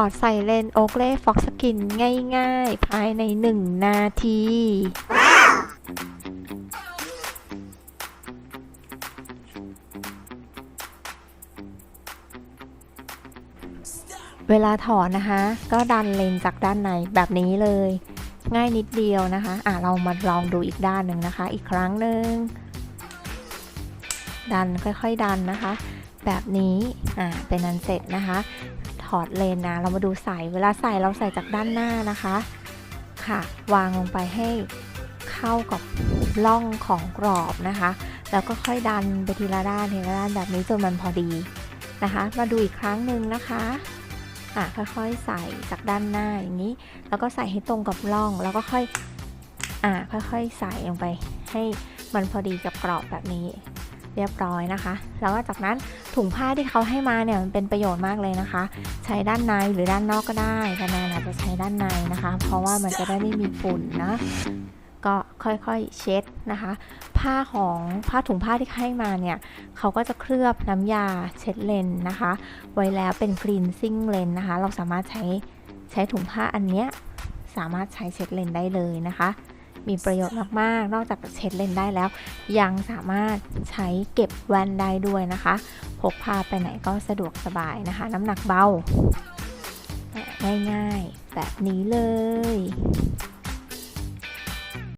อดใส่เลนโอเล่ฟ็อกสกินง่ายๆ ภายใน 1 นาที เวลาถอดนะคะ ก็ดันเลนจากด้านในแบบนี้เลย ง่ายนิดเดียวนะคะ อะเรามาลองดูอีกด้านหนึ่งนะคะ อีกครั้งหนึ่ง ดันค่อยๆดันนะคะ แบบนี้ อ่าเป็นอันเสร็จนะคะ ถอดเลนนะเรามาดูใส่เวลาใส่เราใส่จากด้านหน้านะคะ ค่ะ วางลงไปให้เข้ากับล่องของกรอบนะคะ แล้วก็ค่อยดันไปทีละด้านทีละด้านแบบนี้จนมันพอดีนะคะ มาดูอีกครั้งหนึ่งนะคะอะค่อยๆใส่จากด้านหน้าอย่างนี้ แล้วก็ใส่ให้ตรงกับร่อง แล้วก็ค่อยอ่าค่อยๆใส่ลงไปให้มันพอดีกับกรอบแบบนี้ เรียบร้อยนะคะ แล้วก็จากนั้นถุงผ้าที่เขาให้มาเนี่ยมันเป็นประโยชน์มากเลยนะคะ ใช้ด้านในหรือด้านนอกก็ได้แต่แนนอาจจะใช้ด้านในนะคะ เพราะว่ามันจะได้ไม่มีฝุ่นนะก็ค่อยๆเช็ดนะคะ ผ้าของผ้าถุงผ้าที่ให้มาเนี่ยเขาก็จะเคลือบน้ำยาเช็ดเลนนะคะ ไว้แล้วเป็นกรีนซิ่งเลนนะคะ เราสามารถใช้ใช้ถุงผ้าอันเนี้ยสามารถใช้เช็ดเลนได้เลยนะคะ มีประโยชน์มากๆ นอกจากเช็ดเลนได้แล้ว ยังสามารถใช้เก็บแว่นได้ด้วยนะคะ พกพาไปไหนก็สะดวกสบายนะคะ น้ำหนักเบา ง่ายๆ แบบนี้เลย